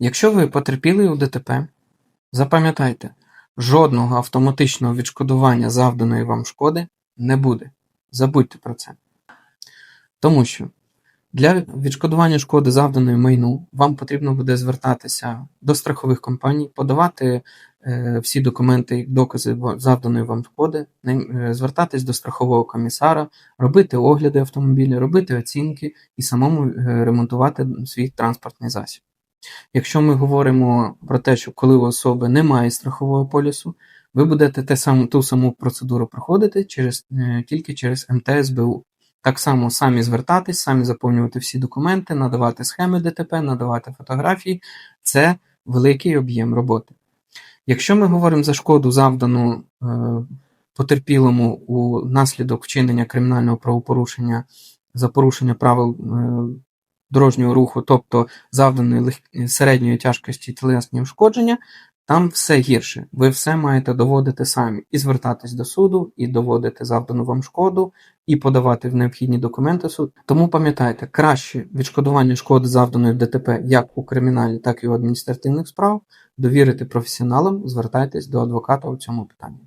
Якщо ви потерпіли у ДТП, запам'ятайте, жодного автоматичного відшкодування завданої вам шкоди не буде. Забудьте про це. Тому що для відшкодування шкоди завданої майну вам потрібно буде звертатися до страхових компаній, подавати е, всі документи, як докази завданої вам шкоди, е, звертатись до страхового комісара, робити огляди автомобіля, робити оцінки і самому е, ремонтувати свій транспортний засіб. Якщо ми говоримо про те, що коли у особи немає страхового полісу, ви будете те сам, ту саму процедуру проходити через, е, тільки через МТСБУ. Так само самі звертатись, самі заповнювати всі документи, надавати схеми ДТП, надавати фотографії це великий об'єм роботи. Якщо ми говоримо за шкоду, завдану е, потерпілому у наслідок вчинення кримінального правопорушення за порушення правил е, дорожнього руху, тобто завданої середньої тяжкості тілесні ушкодження, там все гірше. Ви все маєте доводити самі і звертатись до суду, і доводити завдану вам шкоду, і подавати в необхідні документи суд. Тому пам'ятайте, краще відшкодування шкоди завданої в ДТП як у криміналі, так і у адміністративних справ довірити професіоналам, звертайтесь до адвоката у цьому питанні.